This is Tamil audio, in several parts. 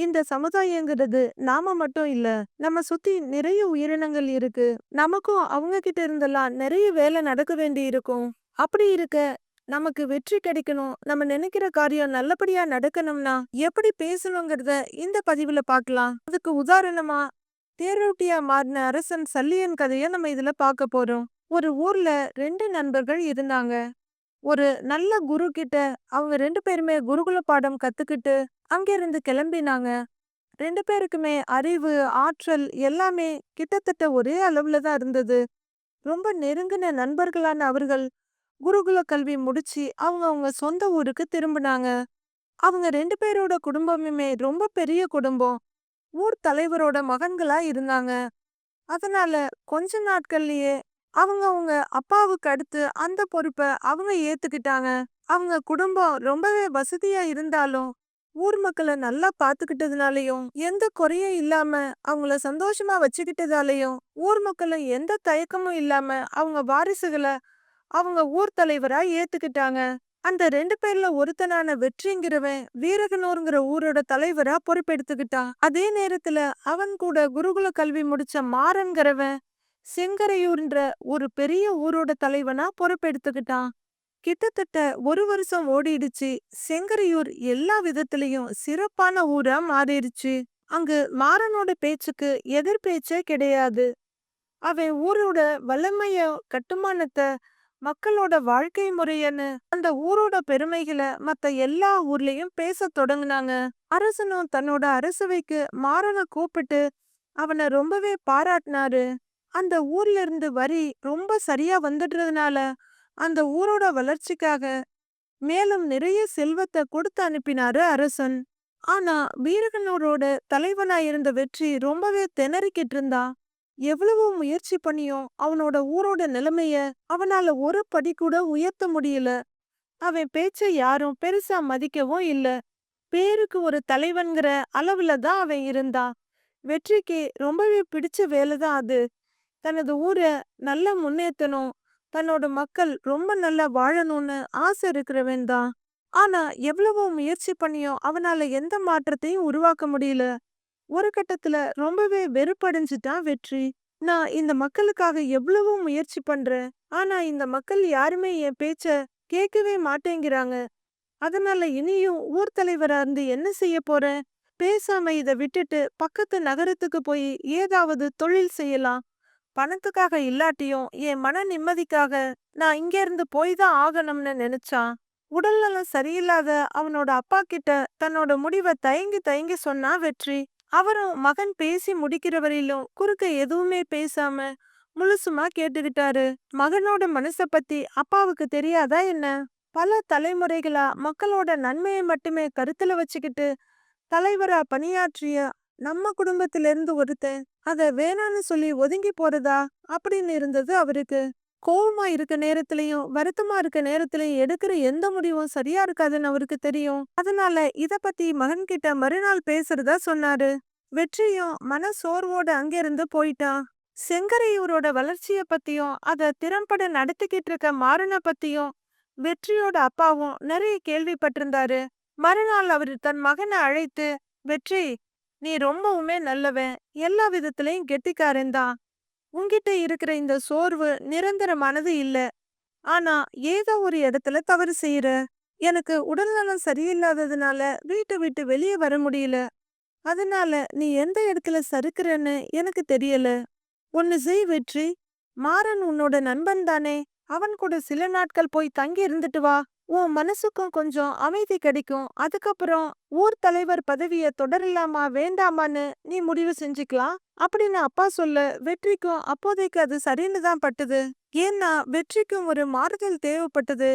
இந்த சமுதாயங்கிறது நாம மட்டும் இல்ல. நம்ம சுத்தி நிறைய உயிரினங்கள் இருக்கு. நமக்கும் அவங்க கிட்ட இருந்தெல்லாம் நிறைய வேலை நடக்க வேண்டி இருக்கும். அப்படி இருக்க, நமக்கு வெற்றி கிடைக்கணும், நம்ம நினைக்கிற காரியம் நல்லபடியா நடக்கணும்னா, எப்படி பேசணுங்கிறத இந்த பதிவுல பார்க்கலாம். அதுக்கு உதாரணமா, தேரோட்டியா மாறின அரசன் சல்லியன் கதையை நம்ம இதுல பார்க்க போறோம். ஒரு ஊர்ல ரெண்டு நண்பர்கள் இருந்தாங்க. ஒரு நல்ல குரு கிட்ட அவங்க ரெண்டு பேருமே குருகுல பாடம் கத்துக்கிட்டு அங்கிருந்து கிளம்பினாங்க. ரெண்டு பேருக்குமே அறிவு, ஆற்றல் எல்லாமே கிட்டத்தட்ட ஒரே அளவுல தான் இருந்தது. ரொம்ப நெருங்கின நண்பர்களான அவர்கள் குருகுல கல்வி முடிச்சு அவங்க அவங்க சொந்த ஊருக்கு திரும்பினாங்க. அவங்க ரெண்டு பேரோட குடும்பமுமே ரொம்ப பெரிய குடும்பம். ஊர் தலைவரோட மகன்களா இருந்தாங்க. அதனால கொஞ்ச நாட்கள்லயே அவங்க அவங்க அப்பாவுக்கு அடுத்து அந்த பொறுப்ப அவங்க ஏத்துக்கிட்டாங்க. அவங்க குடும்பம் ரொம்பவே வசதியா இருந்தாலும், ஊர் மக்கள நல்லா பாத்துக்கிட்டதுனாலயும், எந்த குறையும் இல்லாம அவங்கள சந்தோஷமா வச்சுக்கிட்டதாலயும், ஊர் மக்களும் எந்த தயக்கமும் இல்லாம அவங்க வாரிசுகள அவங்க ஊர் தலைவரா ஏத்துக்கிட்டாங்க. அந்த ரெண்டு பேர்ல ஒருத்தனான வெற்றிங்கிறவன் வீரகனூருங்கிற ஊரோட தலைவரா பொறுப்பெடுத்துக்கிட்டான். அதே நேரத்துல அவன் கூட குருகுல கல்வி முடிச்ச மாறன்கிறவன் செங்கரையூர்ன்ற ஒரு பெரிய ஊரோட தலைவனா பொறுப்பெடுத்துக்கிட்டான். கிட்டத்தட்ட ஒரு வருஷம் ஓடிடுச்சு. செங்கரையூர் எல்லா விதத்திலையும் சிறப்பான ஊரா மாறிடுச்சு. அங்கு மாறனோட பேச்சுக்கு எதிர் பேச்சே கிடையாது. அவன் ஊரோட வல்லமைய கட்டுமானத்த, மக்களோட வாழ்க்கை முறையன்னு அந்த ஊரோட பெருமைகள மத்த எல்லா ஊர்லயும் பேசத் தொடங்குனாங்க. அரசனும் தன்னோட அரசவைக்கு மாறன கூப்பிட்டு அவன ரொம்பவே பாராட்டினாரு. அந்த ஊர்ல இருந்து வரி ரொம்ப சரியா வந்துடுறதுனால அந்த ஊரோட வளர்ச்சிக்காக மேலும் நிறைய செல்வத்த கொடுத்து அனுப்பினாரு அரசன். ஆனா வீரகனூரோட தலைவனா இருந்த வெற்றி ரொம்பவே திணறிக்கிட்டு இருந்தா எவ்வளவோ முயற்சி பண்ணியும் அவனோட ஊரோட நிலைமைய அவனால ஒரு படி கூட உயர்த்த முடியல. அவன் பேச்ச யாரும் பெருசா மதிக்கவும் இல்ல. பேருக்கு ஒரு தலைவன்கிற அளவுல தான் அவன் இருந்தா வெற்றிக்கு ரொம்பவே பிடிச்ச வேலை தான் அது. தனது ஊர நல்லா முன்னேற்றணும் தன்னோட மக்கள் ரொம்ப நல்லா வாழணும்னு ஆசை இருக்கிறவன் தான். ஆனா எவ்வளவோ முயற்சி பண்ணியும் அவனால எந்த மாற்றத்தையும் உருவாக்க முடியல. ஒரு கட்டத்துல ரொம்பவே வெறுப்படைஞ்சுட்டான் வெற்றி. நான் இந்த மக்களுக்காக எவ்வளவோ முயற்சி பண்றேன். ஆனா இந்த மக்கள் யாருமே என் பேச்ச கேட்கவே மாட்டேங்கிறாங்க. அதனால இனியும் ஊர் தலைவரா இருந்து என்ன செய்ய போறேன்? பேசாம இத விட்டுட்டு பக்கத்து நகரத்துக்கு போய் ஏதாவது தொழில் செய்யலாம். பணத்துக்காக இல்லாட்டியும் என் மன நிம்மதிக்காக நான் இங்க இருந்து போய் தான் ஆகணும்னு நினைச்சான். உடல்நலம் சரியில்லாத அவனோட அப்பா கிட்ட தன்னோட முடிவ தயங்கி தயங்கி சொன்னா வெற்றி. அவரும் மகன் பேசி முடிக்கிற வரையிலும் குறுக்க எதுவுமே பேசாம முழுசுமா கேட்டுக்கிட்டாரு. மகனோட மனச பத்தி அப்பாவுக்கு தெரியாதா என்ன? பல தலைமுறைகளா மக்களோட நன்மையை மட்டுமே கருத்துல வச்சுக்கிட்டு தலைவரா பணியாற்றிய நம்ம குடும்பத்திலிருந்து ஒருத்தன் அத வேணான்னு சொல்லி ஒதுங்கி போறதா அப்படின்னு இருந்தது அவருக்கு. கோவமா இருக்க நேரத்திலையும் வருத்தமா இருக்க நேரத்திலையும் எடுக்கிற எந்த முடிவும் சரியா இருக்காதுன்னு அவருக்கு தெரியும். அதனால இத பத்தி மகன் கிட்ட மறுநாள் பேசுறதா சொன்னாரு. வெற்றியும் மன சோர்வோட அங்கிருந்து போயிட்டான். செங்கரையூரோட வளர்ச்சிய பத்தியும் அத திறம்பட நடத்திக்கிட்டு இருக்க மாறன பத்தியும் வெற்றியோட அப்பாவும் நிறைய கேள்விப்பட்டிருந்தாரு. மறுநாள் அவர் தன் மகனை அழைத்து வெற்றி நீ ரொம்பவுமே நல்லவன். எல்லா விதத்திலையும் கெட்டிக்காரன் தான். உன்கிட்ட இருக்கிற இந்த சோர்வு நிரந்தரமானது இல்ல. ஆனா ஏதோ ஒரு இடத்துல தவறு செய்யற. எனக்கு உடல்நலம் சரியில்லாததுனால வீட்டை விட்டு வெளியே வர முடியல. அதனால நீ எந்த இடத்துல சறுக்குறன்னு எனக்கு தெரியல. ஒன்னு செய் வெற்றி. மாறன் உன்னோட நண்பன் தானே. அவன் கூட சில நாட்கள் போய் தங்கி இருந்துட்டு வா. உன் மனசுக்கும் கொஞ்சம் அமைதி கிடைக்கும். அதுக்கப்புறம் ஊர் தலைவர் பதவிய தொடரலாமா வேண்டாமான்னு நீ முடிவு செஞ்சுக்கலாம். அப்படின்னு அப்பா சொல்ல வெற்றிக்கும் அப்போதைக்கு அது சரின்னு தான் பட்டது. ஏன்னா வெற்றிக்கும் ஒரு மாறுதல் தேவைப்பட்டது.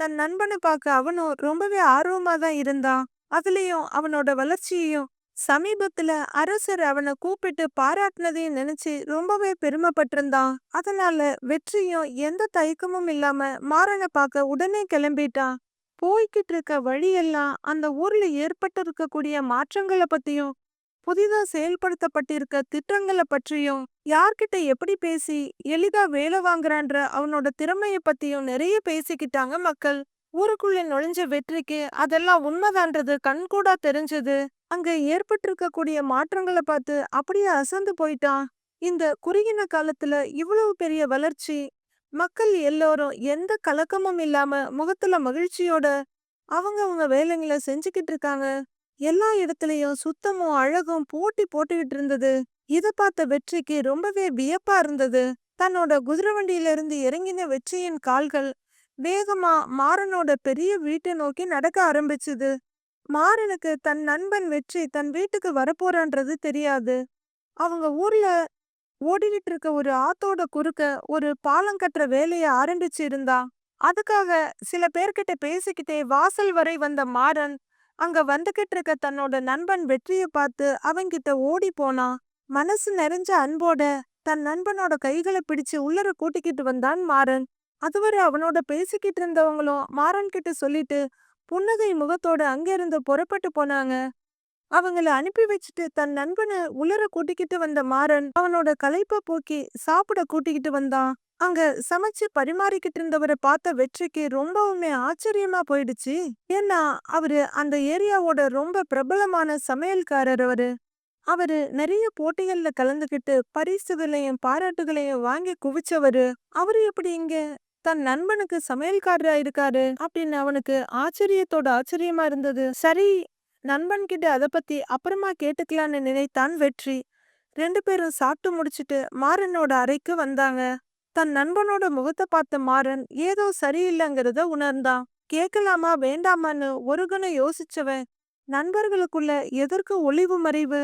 தன் நண்பனை பார்க்க அவனும் ரொம்பவே ஆர்வமா தான் இருந்தான். அதுலயும் அவனோட வளர்ச்சியையும் சமீபத்துல அரசர் அவனை கூப்பிட்டு பாராட்டினதையும் நினைச்சு ரொம்பவே பெருமைப்பட்டிருந்தான். அதனால வெற்றியும் எந்த தயக்கமும் இல்லாம மாறனை பார்க்க உடனே கிளம்பிட்டான். போய்கிட்டு இருக்க வழியெல்லாம் அந்த ஊர்ல ஏற்பட்டு இருக்கக்கூடிய மாற்றங்களை பத்தியும் புதிதா செயல்படுத்தப்பட்டிருக்க திட்டங்களை பற்றியும் யார்கிட்ட எப்படி பேசி எளிதா வேலை வாங்குறான்ற அவனோட திறமைய பத்தியும் நிறைய பேசிக்கிட்டாங்க மக்கள். ஊருக்குள்ள நுழைஞ்ச வெற்றிக்கு அதெல்லாம் உண்மைதான்றது கண்கூடா தெரிஞ்சது. அங்க ஏற்பட்டிருக்கக்கூடிய மாற்றங்களை பார்த்து அப்படியே அசந்து போயிட்டான் இந்த குறுகின காலத்துல இவ்வளவு பெரிய வளர்ச்சி மக்கள் எல்லோரும் எந்த கலக்கமும் இல்லாம முகத்துல மகிழ்ச்சியோட அவங்க அவங்க வேலைங்களை செஞ்சுக்கிட்டு இருக்காங்க. எல்லா இடத்துலயும் சுத்தமும் அழகும் போட்டி போட்டுக்கிட்டு இருந்தது. இத பார்த்த வெற்றிக்கு ரொம்பவே வியப்பா இருந்தது. தன்னோட குதிரை வண்டியில இருந்து இறங்கின வெற்றியின் கால்கள் வேகமா மாறனோட பெரிய வீட்டை நோக்கி நடக்க ஆரம்பிச்சுது. மாறனுக்கு தன் நண்பன் வெற்றி தன் வீட்டுக்கு வரப்போறான்றது தெரியாது. அவங்க ஊர்ல ஓடிக்கிட்டு இருக்க ஒரு ஆத்தோட குறுக்க ஒரு பாலம் கட்டுற வேலைய ஆரம்பிச்சு இருந்தா அதுக்காக சில பேர்கிட்ட பேசிக்கிட்டே வாசல் வரை வந்த மாறன் அங்க வந்துகிட்டு இருக்க தன்னோட நண்பன் வெற்றியை பார்த்து அவங்கிட்ட ஓடி போனான் மனசு நிறைஞ்ச அன்போட தன் நண்பனோட கைகளை பிடிச்சு உள்ளர கூட்டிக்கிட்டு வந்தான் மாறன். அதுவரை அவனோட பேசிக்கிட்டு இருந்தவங்களும் மாறன் கிட்ட சொல்லிட்டு புன்னகை முகத்தோட அங்கிருந்து புறப்பட்டு போனாங்க. அவங்கள அனுப்பி வச்சுட்டு தன் நண்பனை உலர கூட்டிக்கிட்டு வந்த மாறன் அவனோட களைப்ப போக்கி சாப்பிட கூட்டிக்கிட்டு வந்தான். அங்க சமைச்சு பரிமாறிக்கிட்டு இருந்தவரை பார்த்த வெற்றிக்கு ரொம்பவுமே ஆச்சரியமா போயிடுச்சு. ஏன்னா அவரு அந்த ஏரியாவோட ரொம்ப பிரபலமான சமையல்காரர் அவரு. அவரு நிறைய போட்டிகள்ல கலந்துகிட்டு பரிசுகளையும் பாராட்டுகளையும் வாங்கி குவிச்சவரு. அவரு எப்படி இங்க தன் நண்பனுக்கு சமையல்காரரா இருக்காரு அப்படின்னு அவனுக்கு ஆச்சரியத்தோட ஆச்சரியமா இருந்தது. சரி நண்பன் கிட்ட அத பத்தி அப்புறமா கேட்டுக்கலான்னு நினைத்தான் வெற்றி. ரெண்டு பேரும் சாப்பிட்டு முடிச்சிட்டு மாறனோட அறைக்கு வந்தாங்க. தன் நண்பனோட முகத்தை பார்த்த மாறன் ஏதோ சரியில்லைங்கிறத உணர்ந்தான். கேட்கலாமா வேண்டாமான்னு ஒரு கணம் யோசிச்சவன். நண்பர்களுக்குள்ள எதற்கு ஒளிவு மறைவு?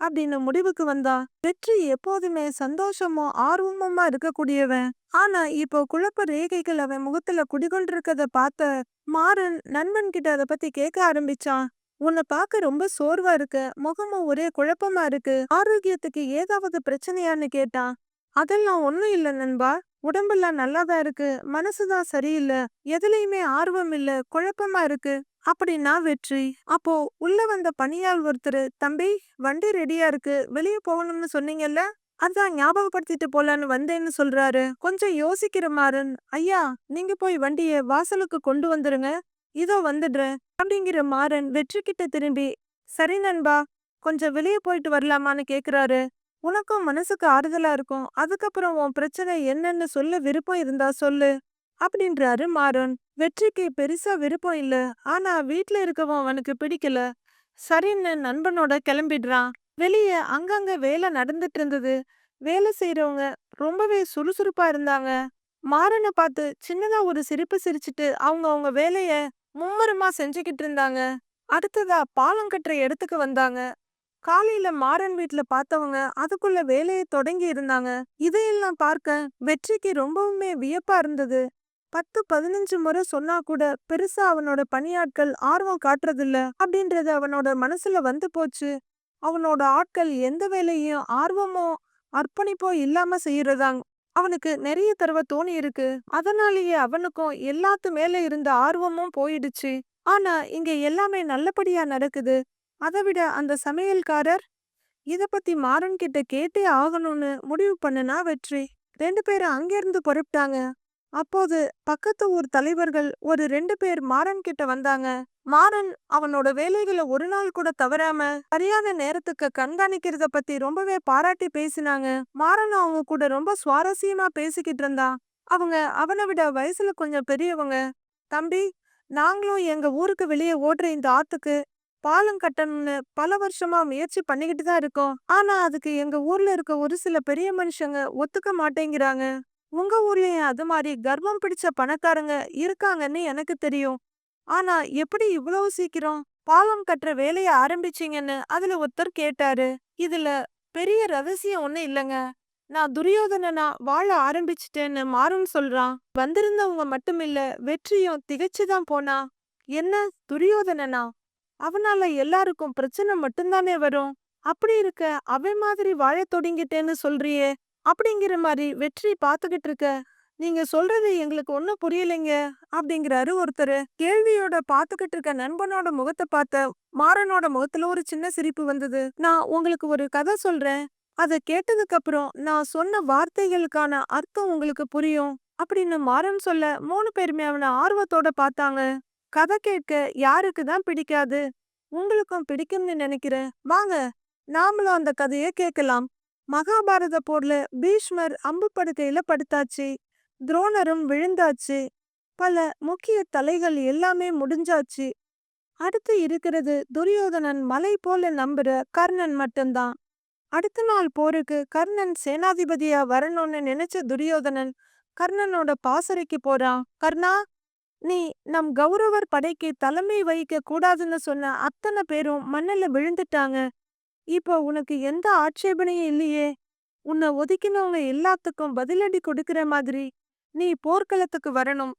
அப்படின்னு முடிவுக்கு வந்தா வெற்றி எப்போதுமே சந்தோஷமோ ஆர்வமுமா இருக்கக்கூடியவன். ஆனா இப்போ குழப்ப ரேகைகள் அவன் முகத்துல குடிகொண்டிருக்கத பார்த்த மாறன் நண்பன் கிட்ட அத பத்தி கேட்க ஆரம்பிச்சான். உன்னை பார்க்க ரொம்ப சோர்வா இருக்கு. முகமும் ஒரே குழப்பமா இருக்கு. ஆரோக்கியத்துக்கு ஏதாவது பிரச்சனையான்னு கேட்டான். அதெல்லாம் ஒண்ணும் இல்ல நண்பா. உடம்பெல்லாம் நல்லாதான் இருக்கு. மனசுதான் சரியில்லை. எதுலயுமே ஆர்வம் இல்ல. குழப்பமா இருக்கு. அப்படின்னா வெற்றி. அப்போ உள்ள வந்த பணியாள் ஒருத்தர் தம்பி வண்டி ரெடியா இருக்கு. வெளியே போகணும்னு சொன்னீங்கல்ல? அதான் ஞாபகப்படுத்திட்டு போலான்னு வந்தேன்னு சொல்றாரு. கொஞ்சம் யோசிக்கிற மாறன். ஐயா நீங்க போய் வண்டிய வாசலுக்கு கொண்டு வந்துருங்க. இதோ வந்துடுறேன். அப்படிங்கிற மாறன் வெற்றி கிட்ட திரும்பி சரி நண்பா கொஞ்சம் வெளியே போயிட்டு வரலாமான்னு கேக்குறாரு. உனக்கும் மனசுக்கு ஆறுதலா இருக்கும். அதுக்கப்புறம் உன் பிரச்சனை என்னன்னு சொல்ல விருப்பம் இருந்தா சொல்லு அப்படின்றாரு மாறன். வெற்றிக்கு பெருசா விருப்பம் இல்ல. ஆனா வீட்டுல இருக்கவன் அவனுக்கு பிடிக்கல. சரின்னு நண்பனோட கிளம்பிடுறான். வெளிய அங்கங்க வேலை நடந்துட்டு இருந்தது. வேலை செய்யறவங்க ரொம்பவே சுறுசுறுப்பா இருந்தாங்க. மாறனை பார்த்து சின்னதா ஒரு சிரிப்பு சிரிச்சிட்டு அவங்க அவங்க வேலைய மும்முரமா செஞ்சுக்கிட்டு இருந்தாங்க. அடுத்ததா பாலம் கட்டுற இடத்துக்கு வந்தாங்க. காலையில மாறன் வீட்ல பார்த்தவங்க அதுக்குள்ள வேலையை தொடங்கி இருந்தாங்க. இதையெல்லாம் பார்க்க வெற்றிக்கு ரொம்பவுமே வியப்பா இருந்தது. பத்து பதினஞ்சு முறை சொன்னா கூட பெருசா அவனோட பணியாட்கள் ஆர்வம் காட்டுறதில்ல அப்படின்றது அவனோட மனசுல வந்து போச்சு. அவனோட ஆட்கள் எந்த வேலையும் ஆர்வமோ அர்ப்பணிப்போ இல்லாம செய்யறதாங்க அவனுக்கு நிறைய தடவை தோணி இருக்கு. அதனாலேயே அவனுக்கும் எல்லாத்து மேல இருந்த ஆர்வமும் போயிடுச்சு. ஆனா இங்க எல்லாமே நல்லபடியா நடக்குது. அதை விட அந்த சமையல்காரர் இத பத்தி மாறன் கிட்ட கேட்டே ஆகணும்னு முடிவு பண்ணுனா வெற்றி. ரெண்டு பேரும் அங்கேருந்து புறப்பட்டாங்க. அப்போது பக்கத்து ஊர் தலைவர்கள் ஒரு ரெண்டு பேர் மாறன் கிட்ட வந்தாங்க. மாறன் அவனோட வேலைகளை ஒரு நாள் கூட தவறாம சரியான நேரத்துக்கு கண்காணிக்கிறத பத்தி ரொம்பவே பாராட்டி பேசினாங்க. மாறன் அவங்க கூட ரொம்ப சுவாரஸ்யமா பேசிக்கிட்டு இருந்தான். அவங்க அவனை விட வயசுல கொஞ்சம் பெரியவங்க. தம்பி நாங்களும் எங்க ஊருக்கு வெளியே ஓடுற இந்த ஆத்துக்கு பாலம் கட்டணும்னு பல வருஷமா முயற்சி பண்ணிக்கிட்டு தான் இருக்கோம். ஆனா அதுக்கு எங்க ஊர்ல இருக்க ஒரு சில பெரிய மனுஷங்க ஒத்துக்க மாட்டேங்கிறாங்க. உங்க ஊர்லயும் அது மாதிரி கர்வம் பிடிச்ச பணக்காரங்க இருக்காங்கன்னு எனக்கு தெரியும். ஆனா எப்படி இவ்வளவு சீக்கிரம் பாலம் கட்டுற வேலைய ஆரம்பிச்சீங்கன்னு அதுல ஒருத்தர் கேட்டாரு. இதுல பெரிய ரகசியம் ஒண்ணு இல்லைங்க. நான் துரியோதனனா வாழ ஆரம்பிச்சிட்டேன்னு மாறும் சொல்றான். வந்திருந்தவங்க மட்டுமில்ல வெற்றியும் திகச்சுதான் போனா. என்ன துரியோதனனா? அவனால எல்லாருக்கும் பிரச்சனை மட்டும்தானே வரும்? அப்படி இருக்க அவன் மாதிரி வாழத் தொடங்கிட்டேன்னு சொல்றியே அப்படிங்கிற மாதிரி வெற்றி பாத்துக்கிட்டு இருக்க நீங்க சொல்றது எங்களுக்கு ஒன்னும் புரியலைங்க அப்படிங்கிறாரு ஒருத்தர். கேள்வியோட பாத்துக்கிட்டு இருக்க நண்பனோட முகத்தை பார்த்த மாறனோட முகத்துல ஒரு சின்ன சிரிப்பு வந்தது. நான் உங்களுக்கு ஒரு கதை சொல்றேன். அதை கேட்டதுக்கு அப்புறம் நான் சொன்ன வார்த்தைகளுக்கான அர்த்தம் உங்களுக்கு புரியும் அப்படின்னு மாறன் சொல்ல மூணு பேருமே அவனை ஆர்வத்தோட பார்த்தாங்க. கதை கேட்க யாருக்கு தான் பிடிக்காது? உங்களுக்கும் பிடிக்கும்னு நினைக்கிறேன். வாங்க நாமளும் அந்த கதையை கேட்கலாம். மகாபாரத போர்ல பீஷ்மர் அம்பு படுக்கையில படுத்தாச்சு. துரோணரும் விழுந்தாச்சு. பல முக்கிய தலைகள் எல்லாமே முடிஞ்சாச்சு. அடுத்து இருக்கிறது துரியோதனன் மலை போல நம்புற கர்ணன் மட்டும்தான். அடுத்த நாள் போருக்கு கர்ணன் சேனாதிபதியா வரணும்னு நினைச்ச துரியோதனன் கர்ணனோட பாசறைக்கு போறான். கர்ணா நீ நம் கௌரவர் படைக்கு தலைமை வகிக்க கூடாதுன்னு சொன்ன அத்தனை பேரும் மண்ணில் விழுந்துட்டாங்க. இப்போ உனக்கு எந்த ஆட்சேபனையும் இல்லையே. உன்னை ஒதுக்கினவங்க எல்லாத்துக்கும் பதிலடி கொடுக்கிற மாதிரி நீ போர்க்களத்துக்கு வரணும்.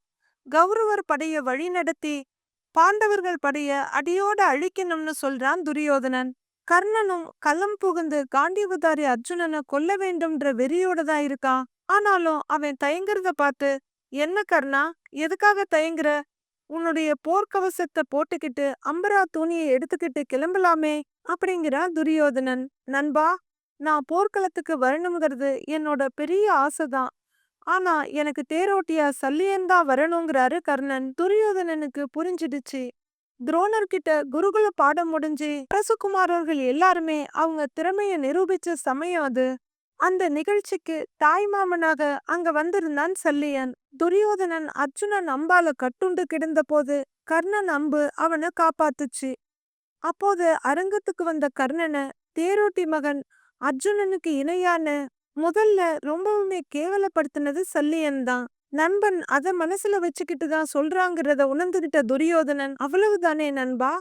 கௌரவர் படைய வழி நடத்தி பாண்டவர்கள் படைய அடியோட அழிக்கணும்னு சொல்றான் துரியோதனன். கர்ணனும் களம் புகுந்து காண்டிவதாரி அர்ஜுனனை கொல்ல வேண்டும்ன்ற வெறியோட தான் இருக்கான். ஆனாலும் அவன் தயங்குறத பார்த்து என்ன கர்ணா? எதுக்காக தயங்குற? உன்னுடைய போர்க்கவசத்தை போட்டுக்கிட்டு அம்பரா துணியை எடுத்துக்கிட்டு கிளம்பலாமே அப்படிங்கிறா துரியோதனன். நண்பா நான் போர்க்களத்துக்கு வரணுங்கிறது என்னோட பெரிய ஆசைதான். ஆனா எனக்கு தேரோட்டியா சல்லியன்தான் வரணுங்கிறாரு கர்ணன். துரியோதனனுக்கு புரிஞ்சிடுச்சு. துரோணர்கிட்ட குருகுல பாடம் முடிஞ்சு அரசுகுமாரர்கள் எல்லாருமே அவங்க திறமைய நிரூபிச்ச சமயம் அது. அந்த நிகழ்ச்சிக்கு தாய் மாமனாக அங்க வந்திருந்தான் சல்லியன். துரியோதனன் அர்ஜுனன் அம்பால கட்டுண்டு கிடந்த போது கர்ணன் அம்பு அவனை காப்பாத்துச்சு. அப்போது அரங்கத்துக்கு வந்த கர்ணனை தேரோட்டி மகன் அர்ஜுனனுக்கு இணையான முதல்ல ரொம்பவுமே கேவலப்படுத்தினது சல்லியன் தான். நண்பன் அத மனசுல வச்சுக்கிட்டு தான் சொல்றாங்கிறத உணர்ந்துகிட்ட துரியோதனன் அவ்வளவுதானே நண்பா?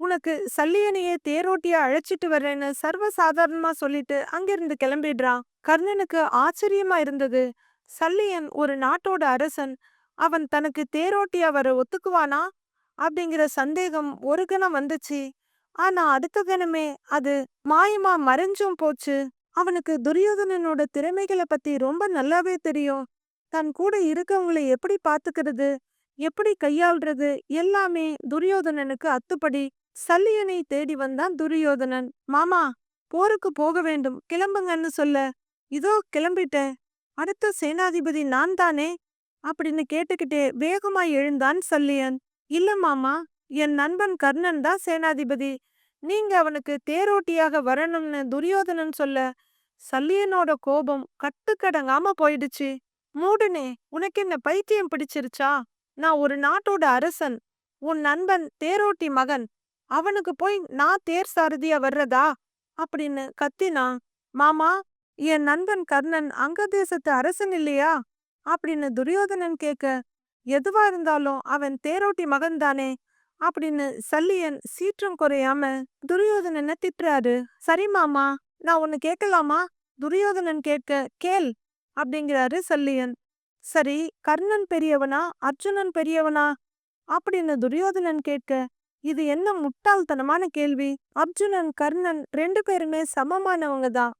உனக்கு சல்லியனையே தேரோட்டியா அழைச்சிட்டு வர்றேன்னு சர்வ சாதாரணமா சொல்லிட்டு அங்கிருந்து கிளம்பிடுறான். கர்ணனுக்கு ஆச்சரியமா இருந்தது. சல்லியன் ஒரு நாட்டோட அரசன் அவன் தனக்கு தேரோட்டியா வர ஒத்துக்குவானா? அப்படிங்கிற சந்தேகம் ஒரு கணம் வந்துச்சு. ஆனா அடுத்த கணமே அது மாயமா மறைஞ்சும் போச்சு. அவனுக்கு துரியோதனனோட திறமைகளை பத்தி ரொம்ப நல்லாவே தெரியும். தன் கூட இருக்கவங்களை எப்படி பாத்துக்கிறது எப்படி கையாள்றது எல்லாமே துரியோதனனுக்கு அத்துப்படி. சல்லியனை தேடி வந்தான் துரியோதனன். மாமா போருக்கு போக வேண்டும். கிளம்புங்கன்னு சொல்ல. இதோ கிளம்பிட்டேன். அடுத்த சேனாதிபதி நான் தானே? அப்படின்னு கேட்டுக்கிட்டே வேகமாய் எழுந்தான் சல்லியன். இல்ல மாமா என் நண்பன் கர்ணன் தான் சேனாதிபதி. நீங்க அவனுக்கு தேரோட்டியாக வரணும்னு துரியோதனன் சொல்ல சல்லியனோட கோபம் கட்டுக்கடங்காம போயிடுச்சு. மூடனே உனக்கு என்ன பைத்தியம் பிடிச்சிருச்சா? நான் ஒரு நாட்டோட அரசன். உன் நண்பன் தேரோட்டி மகன். அவனுக்கு போய் நான் தேர் சாரதியா வர்றதா? அப்படின்னு கத்தினா மாமா என் நண்பன் கர்ணன் அங்க தேசத்து அரசன் இல்லையா? அப்படின்னு துரியோதனன் கேட்க எதுவா இருந்தாலும் அவன் தேரோட்டி மகன் தானே? அப்படின்னு சல்லியன் சீற்றம் குறையாம துரியோதனனை திட்டுறாரு. சரி மாமா நான் ஒன்னு கேட்கலாமா? துரியோதனன் கேட்க கேள் அப்படிங்கிறாரு சல்லியன். சரி கர்ணன் பெரியவனா அர்ஜுனன் பெரியவனா? அப்படின்னு துரியோதனன் கேட்க இது என்ன முட்டாள்தனமான கேள்வி. அர்ஜுனன் கர்ணன் ரெண்டு பேருமே சமமானவங்க தான்.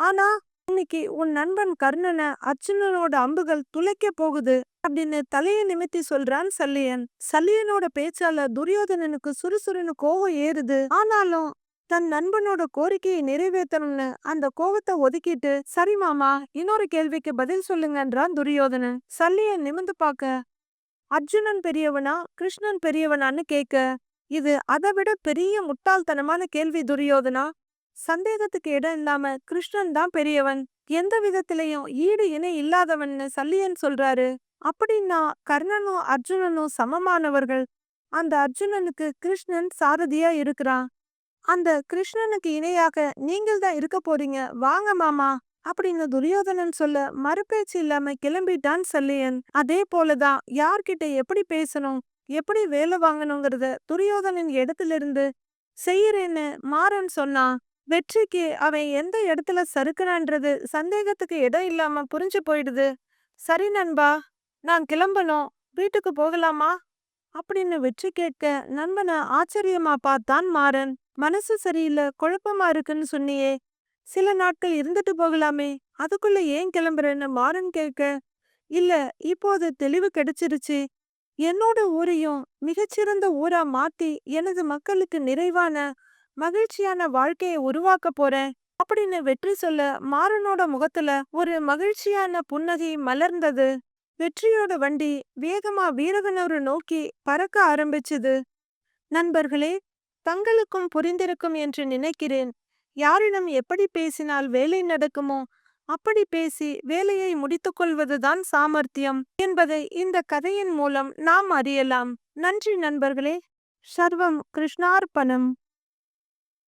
ஆனா இன்னைக்கு உன் நண்பன் கர்ணனை அர்ஜுனனோட அம்புகள் துளைக்க போகுது அப்படின்னு தலைய நிமித்தி சொல்றான் சல்லியன். சல்லியனோட பேச்சால துரியோதனனுக்கு சுறுசுறுன்னு கோவம் ஏறுது. ஆனாலும் தன் நண்பனோட கோரிக்கையை நிறைவேற்றணும்னு அந்த கோவத்தை ஒதுக்கிட்டு சரி மாமா இன்னொரு கேள்விக்கு பதில் சொல்லுங்கன்றான் துரியோதனன். சல்லியன் நிமிந்து பார்க்க அர்ஜுனன் பெரியவனா கிருஷ்ணன் பெரியவனான்னு கேட்க இது அதை விட பெரிய முட்டாள்தனமான கேள்வி துரியோதனா? சந்தேகத்துக்கு இடம் இல்லாம கிருஷ்ணன் தான் பெரியவன். எந்த விதத்திலையும் ஈடு இணை இல்லாதவன்னு சல்லியன் சொல்றாரு. அப்படின்னா கர்ணனும் அர்ஜுனனும் சமமானவர்கள். அந்த அர்ஜுனனுக்கு கிருஷ்ணன் சாரதியா இருக்கிறான். அந்த கிருஷ்ணனுக்கு இணையாக நீங்கள் தான் இருக்க போறீங்க. வாங்க மாமா. அப்படின்னு துரியோதனன் சொல்ல மறுபேச்சு இல்லாம கிளம்பிட்டான் சல்லியன். அதே போலதான் யார்கிட்ட எப்படி பேசணும்? எப்படி வேலை வாங்கணுங்கிறத துரியோதனன் இடத்துல இருந்து செய்யறேன்னு மாறன் சொன்னான். வெற்றிக்கு அவன் எந்த இடத்துல சறுக்குனான்றது சந்தேகத்துக்கு இடம் இல்லாம புரிஞ்சு போயிடுது. சரி நண்பா நான் கிளம்பணும். வீட்டுக்கு போகலாமா? அப்படின்னு வெற்றி கேட்க நண்பனை ஆச்சரியமா பார்த்தான் மாறன். மனசு சரியில்லை குழப்பமா இருக்குன்னு சொன்னியே. சில நாட்கள் இருந்துட்டு போகலாமே. அதுக்குள்ள ஏன் கிளம்புறேன்னு மாறன் கேட்க இல்ல இப்போது தெளிவு கிடைச்சிருச்சு. என்னோட ஊரையும் மிகச்சிறந்த ஊரா மாத்தி எனது மக்களுக்கு நிறைவான மகிழ்ச்சியான வாழ்க்கையை உருவாக்க போறேன் அப்படின்னு வெற்றி சொல்ல மாறனோட முகத்துல ஒரு மகிழ்ச்சியான புன்னகை மலர்ந்தது. வெற்றியோட வண்டி வேகமா வீரகனூர் நோக்கி பறக்க ஆரம்பிச்சது. நண்பர்களே தங்களுக்கும் புரிந்திருக்கும் என்று நினைக்கிறேன். யாரிடம் எப்படி பேசினால் வேலை நடக்குமோ அப்படி பேசி வேலையை முடித்துக்கொள்வதுதான் சாமர்த்தியம் என்பதை இந்த கதையின் மூலம் நாம் அறியலாம். நன்றி நண்பர்களே. சர்வம் கிருஷ்ணார்ப்பணம்